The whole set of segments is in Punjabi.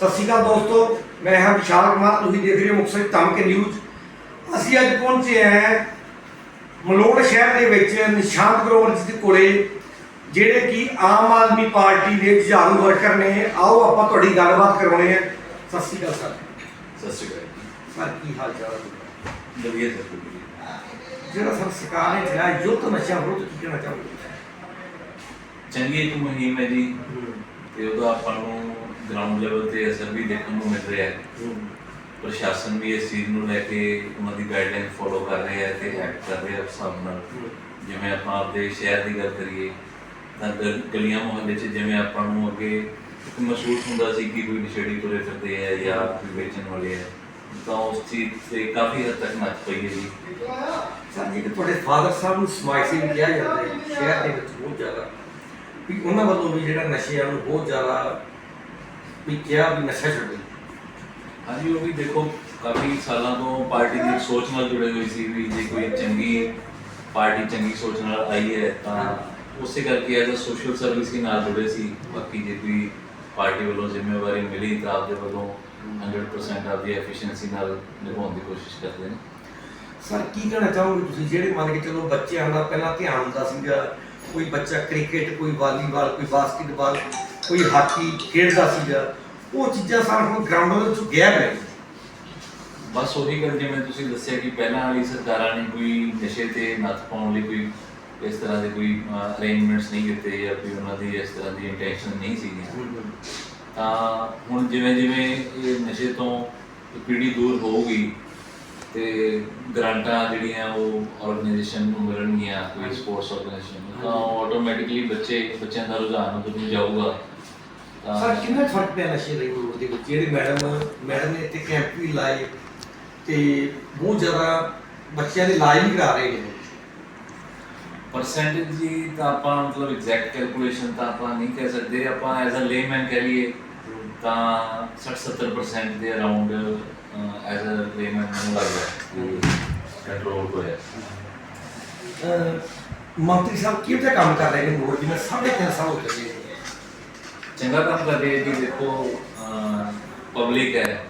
ਸਤਿ ਸ਼੍ਰੀ ਅਕਾਲ ਦੋਸਤੋ ਮੈਂ ਹਾਂ ਵਿਸ਼ਾਲ ਕੁਮਾਰ ਤੁਸੀਂ ਦੇਖ ਰਹੇ ਹੋ ਮੁਕਤਸਰ ਧਮਕੇ ਨਿਊਜ਼ ਅਸੀਂ ਅੱਜ ਪਹੁੰਚੇ ਹਾਂ ਮਲੋੜ ਸ਼ਹਿਰ ਦੇ ਵਿੱਚ ਨਿਸ਼ਾਂਤ ਗਰੋਵਰ ਜੀ ਦੇ ਕੋਲੇ ਜਿਹੜੇ ਕਿ ਆਮ ਆਦਮੀ ਪਾਰਟੀ ਦੇ ਝਾੜੂ ਵਰਕਰ ਨੇ। ਆਓ ਆਪਾਂ ਤੁਹਾਡੀ ਗੱਲਬਾਤ ਕਰਵਾਉਣੇ ਆ ਸਤਿ ਸ਼੍ਰੀ ਅਕਾਲ ਸਰ। ਸਤਿ ਸ਼੍ਰੀ ਅਕਾਲ ਸਰ ਕੀ ਹਾਲ ਚਾਲ ਹੈ ਵਧੀਆ ਸਰ ਜਿਹੜਾ ਸਰ ਸਰਕਾਰ ਨੇ ਜਿਹੜਾ ਯੁੱਧ ਨਸ਼ਾ ਵਿਰੁੱਧ ਕੀ ਕਹਿਣਾ ਚਾਹੋਗੇ? ਚੰਗੀ ਇੱਕ ਮੁਹਿੰਮ ਹੈ ਜੀ। ਤੇ ਉਹਦਾ ਆਪਾਂ ਨੂੰ ਗਰਾਊਂਡ ਲੈਵਲ ਤੇ ਅਸਰ ਵੀ ਦੇਖਣ ਨੂੰ ਮਿਲ ਰਿਹਾ ਹੈ। ਪ੍ਰਸ਼ਾਸਨ ਵੀ ਇਸ ਚੀਜ਼ ਨੂੰ ਲੈ ਕੇ ਉਹਨਾਂ ਦੀ ਗਾਈਡਲਾਈਨ ਫੋਲੋ ਕਰ ਰਿਹਾ ਹੈ ਤੇ ਐਕਟ ਕਰ ਰਿਹਾ ਹੈ ਨਾਲ। ਜਿਵੇਂ ਆਪਾਂ ਆਪਦੇ ਸ਼ਹਿਰ ਦੀ ਗੱਲ ਕਰੀਏ, ਤਾਂ ਗਲੀਆਂ ਮੁਹੱਲੇ 'ਚ ਜਿਵੇਂ ਆਪਾਂ ਨੂੰ ਅੱਗੇ ਮਹਿਸੂਸ ਹੁੰਦਾ ਸੀ ਕਿ ਕੋਈ ਨਸ਼ੇੜੀ ਤੁਰੇ ਫਿਰਦੇ ਆ ਜਾਂ ਕੋਈ ਵੇਚਣ ਵਾਲੇ ਆ, ਤਾਂ ਉਸ ਚੀਜ਼ ਤੇ ਕਾਫੀ ਹੱਦ ਤੱਕ ਨੱਥ ਪਈ ਹੈ ਜੀ। ਸਰ ਜੀ ਤੁਹਾਡੇ ਫਾਦਰ ਸਾਹਿਬ ਨੂੰ ਸਮਾਜ ਸੇਵੀ ਕਿਹਾ ਜਾਂਦਾ ਹੈ, ਸ਼ਹਿਰ ਦੇ ਵਿੱਚ ਬਹੁਤ ਜ਼ਿਆਦਾ। ਵੀ ਉਹਨਾਂ ਵੱਲੋਂ ਵੀ ਜਿਹੜਾ ਨਸ਼ਿਆਂ ਨੂੰ ਬਹੁਤ ਜ਼ਿਆਦਾ ਵੀ ਕਿਹਾ ਵੀ ਨਸ਼ਾ ਛੱਡੋ। ਹਾਂਜੀ ਉਹ ਵੀ ਦੇਖੋ ਕਾਫੀ ਸਾਲਾਂ ਤੋਂ ਪਾਰਟੀ ਦੀ ਸੋਚ ਨਾਲ ਜੁੜੇ ਹੋਏ ਸੀ ਵੀ ਜੇ ਕੋਈ ਚੰਗੀ ਪਾਰਟੀ ਚੰਗੀ ਸੋਚ ਨਾਲ ਆਈ ਹੈ ਤਾਂ ਉਸੇ ਕਰਕੇ ਐਜ਼ ਅ ਸੋਸ਼ਲ ਸਰਵਿਸ ਹੀ ਨਾਲ ਜੁੜੇ ਸੀ। ਬਾਕੀ ਜੇ ਕੋਈ ਪਾਰਟੀ ਵੱਲੋਂ ਜ਼ਿੰਮੇਵਾਰੀ ਮਿਲੀ ਤਾਂ ਆਪਦੇ ਵੱਲੋਂ 100% ਆਪਦੀ ਐਫੀਸ਼ੀਐਂਸੀ ਨਾਲ ਨਿਭਾਉਣ ਦੀ ਕੋਸ਼ਿਸ਼ ਕਰਦੇ ਨੇ। ਸਰ ਕੀ ਕਹਿਣਾ ਚਾਹੋਗੇ ਤੁਸੀਂ? ਜਿਹੜੇ ਮੰਨ ਕੇ ਚਲੋ ਬੱਚਿਆਂ ਦਾ ਪਹਿਲਾਂ ਧਿਆਨ ਹੁੰਦਾ ਸੀਗਾ ਕੋਈ ਬੱਚਾ ਕ੍ਰਿਕਟ ਕੋਈ ਵਾਲੀਬਾਲ ਕੋਈ ਬਾਸਕਟਬਾਲ ਕੋਈ ਹਾਕੀ ਖੇਡਦਾ ਸੀਗਾ ਉਹ ਚੀਜ਼ਾਂ ਸਾਰ ਹੁਣ ਗਰਾਊਂਡਾਂ ਦੇ ਵਿੱਚੋਂ ਗਾਇਬ ਹੈ ਬਸ ਉਹੀ ਗੱਲ ਜਿਵੇਂ ਤੁਸੀਂ ਦੱਸਿਆ ਕਿ ਪਹਿਲਾਂ ਵਾਲੀ ਸਰਕਾਰਾਂ ਨੇ ਕੋਈ ਨਸ਼ੇ ਤੇ ਨੱਥ ਪਾਉਣ ਲਈ ਕੋਈ ਇਸ ਤਰ੍ਹਾਂ ਦੇ ਕੋਈ ਅਰੇਂਜਮੈਂਟਸ ਨਹੀਂ ਕੀਤੇ ਜਾਂ ਕੋਈ ਉਹਨਾਂ ਦੀ ਇਸ ਤਰ੍ਹਾਂ ਦੀ ਇੰਟੈਂਸ਼ਨ ਨਹੀਂ ਸੀ ਤਾਂ ਹੁਣ ਜਿਵੇਂ ਜਿਵੇਂ ਇਹ ਨਸ਼ੇ ਤੋਂ ਪੀੜ੍ਹੀ ਦੂਰ ਹੋਊਗੀ ਤੇ ਗ੍ਰਾਂਟਾਂ ਜਿਹੜੀਆਂ ਉਹ ਆਰਗੇਨਾਈਜੇਸ਼ਨ ਨੂੰ ਮਿਲਣਗੀਆਂ ਕੋਈ ਸਪੋਰਟਸ ਆਰਗੇਨਾਈਜੇਸ਼ਨ ਤਾਂ ਆਟੋਮੈਟਿਕਲੀ ਬੱਚੇ ਬੱਚਿਆਂ ਦਾ ਰੁਝਾਨ ਉਧਰ ਨੂੰ ਜਾਊਗਾ। ਸਰ ਕਿੰਨਾ ਫ਼ਰਕ ਪਿਆ ਨਸ਼ੇ ਦੇ ਵਿਰੋਧ ਦੇ ਵਿੱਚ? ਜਿਹੜੇ ਮੈਡਮ ਮੈਡਮ ਨੇ ਇੱਥੇ ਕੈਂਪ ਵੀ ਲਾਏ ਤੇ ਬਹੁਤ ਜ਼ਿਆਦਾ ਬੱਚਿਆਂ ਦੇ ਇਲਾਜ ਵੀ ਕਰਾ ਰਹੇ ਨੇ। ਪਰਸੈਂਟੇਜ ਜੀ ਤਾਂ ਆਪਾਂ ਮਤਲਬ ਐਗਜ਼ੈਕਟ ਕੈਲਕੂਲੇਸ਼ਨ ਤਾਂ ਆਪਾਂ ਨਹੀਂ ਕਹਿ ਸਕਦੇ। ਆਪਾਂ ਐਜ਼ ਅ ਲੇਮੈਨ ਕਹਿ ਲਈਏ ਤਾਂ 60-70% ਦੇ ਅਰਾਊਂਡ ਐਜ਼ ਅ ਲੇਮੈਨ ਮੈਨੂੰ ਲੱਗਦਾ ਕੰਟਰੋਲ ਹੋਇਆ। ਮੰਤਰੀ ਸਾਹਿਬ ਕਿਹੋ ਜਿਹਾ ਕੰਮ ਕਰ ਰਹੇ ਨੇ ਮੋੜ ਜਿਵੇਂ ਸਾਢੇ ਤਿੰਨ ਸਾਲ ਹੋ ਚੁੱਕੇ ਨੇ। ਚੰਗਾ ਕੰਮ ਕਰ ਰਹੀ ਹੈ ਜੀ ਦੇਖੋ ਪਬਲਿਕ ਹੈ।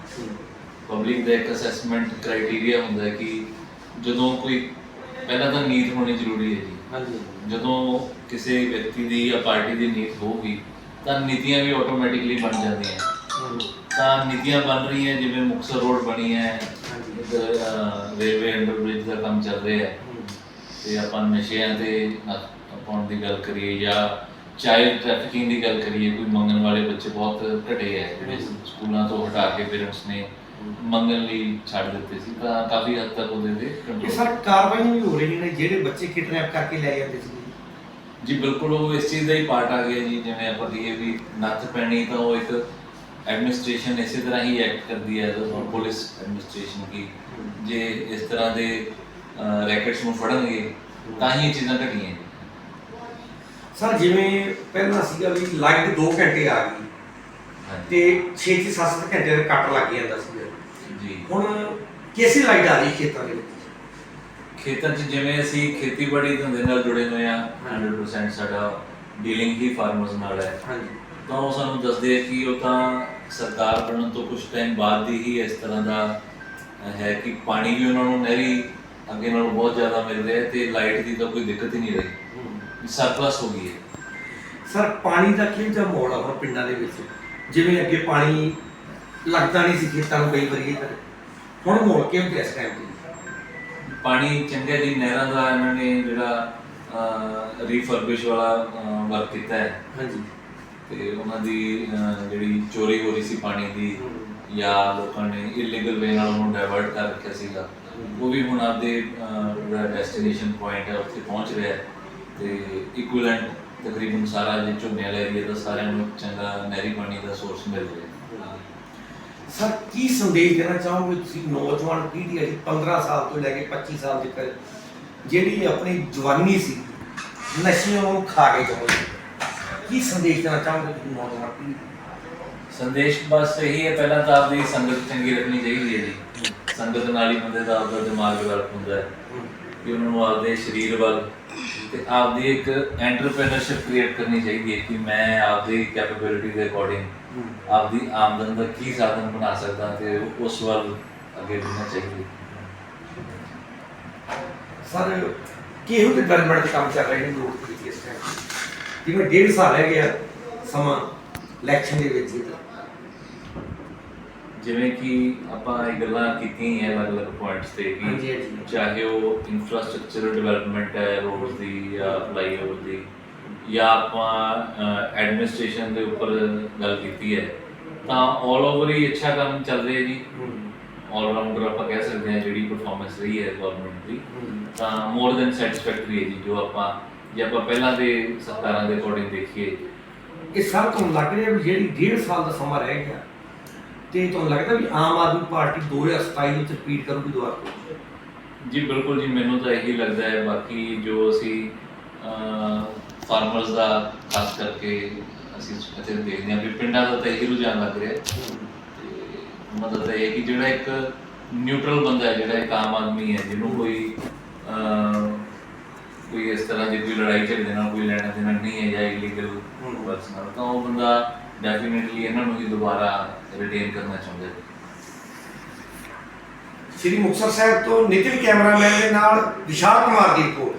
ਪਬਲਿਕ ਦਾ ਇੱਕ ਅਸੈਸਮੈਂਟ ਕ੍ਰਾਈਟੇਰੀਆ ਹੁੰਦਾ ਹੈ ਕਿ ਜਦੋਂ ਕੋਈ ਪਹਿਲਾਂ ਤਾਂ ਨੀਤ ਹੋਣੀ ਜ਼ਰੂਰੀ ਹੈ ਜੀ। ਹਾਂਜੀ। ਜਦੋਂ ਕਿਸੇ ਵਿਅਕਤੀ ਦੀ ਜਾਂ ਪਾਰਟੀ ਦੀ ਨੀਤ ਹੋਊਗੀ ਤਾਂ ਨੀਤੀਆਂ ਵੀ ਆਟੋਮੈਟਿਕਲੀ ਬਣ ਜਾਂਦੀਆਂ। ਤਾਂ ਨੀਤੀਆਂ ਬਣ ਰਹੀਆਂ ਜਿਵੇਂ ਮੁਕਤਸਰ ਰੋਡ ਬਣੀ ਹੈ ਰੇਲਵੇ ਅੰਡਰਬ੍ਰਿਜ ਦਾ ਕੰਮ ਚੱਲ ਰਿਹਾ ਹੈ। ਤੇ ਆਪਾਂ ਨਸ਼ਿਆਂ ਤੇ ਪਾਉਣ ਦੀ ਗੱਲ ਕਰੀਏ ਜਾਂ ਚਾਈਲਡ ਟ੍ਰੈਫਿਕਿੰਗ ਦੀ ਗੱਲ ਕਰੀਏ ਕੋਈ ਮੰਗਣ ਵਾਲੇ ਬੱਚੇ ਬਹੁਤ ਘਟੇ ਹੈ ਜਿਹੜੇ ਸਕੂਲਾਂ ਤੋਂ ਹਟਾ ਕੇ ਪੇਰੈਂਟਸ ਨੇ ਮੰਗਣ ਲਈ ਛੱਡ ਦਿੱਤੇ ਸੀ ਤਾਂ ਕਾਫੀ ਹੱਦ ਤੱਕ ਉਹਦੇ ਤੇ ਇਹ ਸਰ ਕਾਰਵਾਈਆਂ ਵੀ ਹੋ ਰਹੀਆਂ ਨੇ ਜਿਹੜੇ ਬੱਚੇ ਕਿਡਨੈਪ ਕਰਕੇ ਲੈ ਜਾਂਦੇ ਸੀ। ਜੀ ਬਿਲਕੁਲ ਉਹ ਇਸ ਚੀਜ਼ ਦਾ ਹੀ ਪਾਰਟ ਆ ਗਿਆ ਜੀ ਜਿਵੇਂ ਆਪਾਂ ਕਹੀਏ ਵੀ ਨੱਥ ਪੈਣੀ ਤਾਂ ਉਹ ਇੱਕ ਐਡਮਿਨਿਸਟ੍ਰੇਸ਼ਨ ਇਸੇ ਤਰ੍ਹਾਂ ਹੀ ਐਕਟ ਕਰਦੀ ਹੈ ਜਦੋਂ ਪੁਲਿਸ ਐਡਮਿਨਿਸਟ੍ਰੇਸ਼ਨ ਕੀ ਜੇ ਇਸ ਤਰ੍ਹਾਂ ਦੇ ਰੈਕਟਸ ਨੂੰ ਫੜਨਗੇ ਤਾਂ ਹੀ ਇਹ ਚੀਜ਼ਾਂ ਘਟੀਆਂ। ਜੀ ਸਰ ਜਿਵੇਂ ਪਹਿਲਾਂ ਸੀਗਾ ਵੀ ਲਾਈਟ 2 ਘੰਟੇ ਆ ਗਈ ਹਾਂਜੀ। ਤੇ 6 6 7 ਘੰਟੇ ਦਾ ਕੱਟ ਲੱਗ ਜਾਂਦਾ ਸੀਗਾ। ਜੀ। ਹੁਣ ਕੈਸੀ ਲਾਈਟ ਆ ਰਹੀ ਖੇਤਾਂ ਦੇ ਵਿੱਚ? ਖੇਤਾਂ 'ਚ ਜਿਵੇਂ ਅਸੀਂ ਖੇਤੀਬਾੜੀ ਧੰਦੇ ਨਾਲ ਜੁੜੇ ਹੋਏ ਆ 100% ਸਾਡਾ ਡੀਲਿੰਗ ਹੀ ਫਾਰਮਰਸ ਨਾਲ ਹੈ। ਹਾਂਜੀ। ਤਾਂ ਉਹ ਸਾਨੂੰ ਦੱਸਦੇ ਆ ਕਿ ਉਹ ਤਾਂ ਸਰਕਾਰ ਬਣਨ ਤੋਂ ਕੁਝ ਟਾਈਮ ਬਾਅਦ ਦੀ ਹੀ ਇਸ ਤਰ੍ਹਾਂ ਦਾ ਹੈ ਕਿ ਪਾਣੀ ਵੀ ਉਹਨਾਂ ਨੂੰ ਨਹਿਰੀ ਅੱਗੇ ਨਾਲੋਂ ਬਹੁਤ ਜ਼ਿਆਦਾ ਮਿਲ ਰਿਹਾ ਤੇ ਲਾਈਟ ਦੀ ਤਾਂ ਕੋਈ ਦਿੱਕਤ ਹੀ ਨਹੀਂ ਰਹੀ। ਸਰਪਲਸ ਹੋ ਗਈ ਹੈ। ਸਰ ਪਾਣੀ ਦਾ ਕਿਹੋ ਜਿਹਾ ਮੋੜ ਆ ਹੁਣ ਪਿੰਡਾਂ ਦੇ ਵਿੱਚ? ਜਿਵੇਂ ਅੱਗੇ ਪਾਣੀ ਲੱਗਦਾ ਨਹੀਂ ਸੀ ਖੇਤਾਂ ਨੂੰ ਕਈ ਵਾਰੀ ਇੱਧਰ। ਹੁਣ ਮੋੜ ਕਿਹੋ ਜਿਹਾ ਇਸ ਟਾਈਮ ਤੇ? ਪਾਣੀ ਚੰਗਾ ਜੀ ਨਹਿਰਾਂ ਦਾ ਇਹਨਾਂ ਨੇ ਜਿਹੜਾ ਰੀਫਰਬਿਸ਼ ਵਾਲਾ ਵਰਕ ਕੀਤਾ ਹੈ। ਹਾਂਜੀ। ਤੇ ਉਹਨਾਂ ਦੀ ਅਹ, ਜਿਹੜੀ ਚੋਰੀ ਹੋ ਰਹੀ ਸੀ ਪਾਣੀ ਦੀ ਜਾਂ ਲੋਕਾਂ ਨੇ ਇਲੀਗਲ ਵੇ ਨਾਲ ਉਹਨੂੰ ਡਾਇਵਰਟ ਕਰ ਰੱਖਿਆ ਸੀਗਾ। ਉਹ ਵੀ ਹੁਣ ਆਪਦੇ ਅਹ, ਜਿਹੜਾ ਡੈਸਟੀਨੇਸ਼ਨ ਪੁਆਇੰਟ ਹੈ ਉੱਥੇ ਪਹੁੰਚ ਰਿਹਾ ਹੈ। ਤੇ ਇਕੁਇਵਲੈਂਟ ਤਕਰੀਬਨ ਸਾਰਾ ਜੇ ਝੋਨੇ ਵਾਲਾ ਏਰੀਆ ਦਾ ਸਾਰਿਆਂ ਨੂੰ ਚੰਗਾ ਨਹਿਰੀ ਪਾਣੀ ਦਾ ਸੋਰਸ ਮਿਲ ਹੈ ਸਰ ਕੀ ਸੰਦੇਸ਼ ਦੇਣਾ ਚਾਹੋਗੇ ਤੁਸੀਂ ਨੌਜਵਾਨ ਪੀੜ੍ਹੀ ਹੈ 15 ਸਾਲ ਤੋਂ ਲੈ ਕੇ 25 ਸਾਲ ਤੱਕ ਜਿਹੜੀ ਆਪਣੀ ਜਵਾਨੀ ਸੀ ਨਸ਼ਿਆਂ ਨੂੰ ਖਾ ਕੇ ਜਾਓਗੇ ਕੀ ਸੰਦੇਸ਼ ਦੇਣਾ ਚਾਹੋਗੇ ਤੁਸੀਂ ਨੌਜਵਾਨ ਪੀੜ੍ਹੀ? ਸੰਦੇਸ਼ ਬਸ ਇਹੀ ਹੈ ਪਹਿਲਾਂ ਤਾਂ ਆਪਦੀ ਸੰਗਤ ਚੰਗੀ ਰੱਖਣੀ ਚਾਹੀਦੀ ਹੈ ਜੀ। ਸੰਗਤ ਨਾਲ ਹੀ ਬੰਦੇ ਦਾ ਆਪਦਾ ਦਿਮਾਗ ਡਿਵੈਲਪ ਹੁੰਦਾ ਹੈ। ਕਿ ਉਹਨਾਂ ਨੂੰ ਆਪਦੇ ਸਰੀਰ ਵੱਲ ਤੇ ਆਪਦੀ ਇੱਕ ਐਂਟਰਪ੍ਰੈਨਰਸ਼ਿਪ ਕ੍ਰੀਏਟ ਕਰਨੀ ਚਾਹੀਦੀ ਹੈ ਕਿ ਮੈਂ ਆਪਦੀ ਕੈਪੇਬਿਲਿਟੀ ਦੇ ਅਕੋਰਡਿੰਗ ਆਪਦੀ ਆਮਦਨ ਦਾ ਕੀ ਸਾਧਨ ਬਣਾ ਸਕਦਾ ਤੇ ਉਸ ਵੱਲ ਅੱਗੇ ਵਧਣਾ ਚਾਹੀਦਾ। ਸਰ ਕਿਹੋ ਜਿਹੇ ਡਿਵੈਲਪਮੈਂਟ ਦੇ ਕੰਮ ਚੱਲ ਰਹੇ ਨੇ ਲੋਕ ਕੀਤੀ ਇਸ ਟਾਈਮ ਜਿਵੇਂ ਡੇਢ ਸਾਲ ਰਹਿ ਗਿਆ ਸਮਾਂ ਇਲੈਕਸ਼ਨ ਦੇ ਵਿੱਚ। ਹੀ। ਜਿਵੇਂ ਕਿ ਆਪਾਂ ਇਹ ਗੱਲਾਂ ਕੀਤੀਆਂ ਹੀ ਹੈ ਅਲੱਗ-ਅਲੱਗ ਪੁਆਇੰਟਸ ਤੇ ਹਾਂਜੀ, ਕਿ ਹਾਂਜੀ। ਚਾਹੇ ਉਹ ਇਨਫਰਾਸਟ੍ਰਕਚਰ ਡਿਵੈਲਪਮੈਂਟ ਹੈ ਰੋਡਸ ਦੀ ਜਾਂ ਫਲਾਈਓਵਰ ਦੀ ਜਾਂ ਆਪਾਂ ਐਡਮਿਨਿਸਟ੍ਰੇਸ਼ਨ ਦੇ ਉੱਪਰ ਗੱਲ ਕੀਤੀ ਹੈ ਤਾਂ ਆਲ ਓਵਰ ਹੀ ਅੱਛਾ ਕੰਮ ਚੱਲ ਰਿਹਾ ਜੀ। ਆਲ ਰਾਊਂਡਰ ਆਪਾਂ ਕਹਿ ਸਕਦੇ ਹਾਂ ਜਿਹੜੀ ਪਰਫਾਰਮੈਂਸ ਰਹੀ ਹੈ ਗਵਰਨਮੈਂਟ ਦੀ ਤਾਂ ਮੋਰ ਦੈਨ ਸੈਟੀਸਫੈਕਟਰੀ ਹੈ ਜੀ ਜੋ ਆਪਾਂ ਜੇ ਆਪਾਂ ਪਹਿਲਾਂ ਦੇ ਸਰਕਾਰਾਂ ਦੇ ਅਕੋਰਡਿੰਗ ਦੇਖੀਏ। ਇਹ ਸਭ ਤੁਹਾਨੂੰ ਲੱਗ ਰਿਹਾ ਵੀ ਜਿਹੜੀ ਡੇਢ ਸਾਲ ਦਾ ਸਮਾਂ ਰਹਿ ਗਿਆ ਤੇ ਤੁਹਾਨੂੰ ਲੱਗਦਾ ਵੀ ਆਮ ਆਦਮੀ ਪਾਰਟੀ 2027 ਵਿੱਚ ਰਿਪੀਟ ਕਰੂਗੀ ਦੁਬਾਰਾ ਤੋਂ? ਜੀ ਬਿਲਕੁਲ ਜੀ ਮੈਨੂੰ ਤਾਂ ਇਹੀ ਲੱਗਦਾ ਹੈ ਬਾਕੀ ਜੋ ਅਸੀਂ ਫਾਰਮਰਸ ਦਾ ਖਾਸ ਕਰਕੇ ਅਸੀਂ ਇੱਥੇ ਦੇਖਦੇ ਹਾਂ ਵੀ ਪਿੰਡਾਂ ਦਾ ਤਾਂ ਇਹੀ ਰੁਝਾਨ ਲੱਗ ਰਿਹਾ ਹੈ ਤੇ ਉਹਨਾਂ ਦਾ ਤਾਂ ਇਹ ਹੈ ਕਿ ਜਿਹੜਾ ਇੱਕ ਨਿਊਟਰਲ ਬੰਦਾ ਹੈ ਜਿਹੜਾ ਇੱਕ ਆਮ ਆਦਮੀ ਹੈ ਜਿਹਨੂੰ ਕੋਈ ਅਹ, ਕੋਈ ਇਸ ਤਰ੍ਹਾਂ ਦੀ ਕੋਈ ਲੜਾਈ ਝਗੜੇ ਨਾਲ ਕੋਈ ਲੈਣਾ ਦੇਣਾ ਨਹੀਂ ਹੈ ਜਾਂ ਇਲੀਗਲ ਹਮ। ਵਰਕਸ ਨਾਲ ਤਾਂ ਉਹ ਬੰਦਾ ਡੈਫੀਨਿਟਲੀ ਇਹਨਾਂ ਨੂੰ ਹੀ ਦੁਬਾਰਾ ਰਿਟੇਨ ਕਰਨਾ ਚਾਹੁੰਦੇ ਹੈ ਸ਼੍ਰੀ ਮੁਕਤਸਰ ਸਾਹਿਬ ਤੋਂ ਨਿਤਿਨ ਕੈਮਰਾਮੈਨ ਦੇ ਨਾਲ ਵਿਸ਼ਾਲ ਕੁਮਾਰ ਦੀ ਰਿਪੋਰਟ।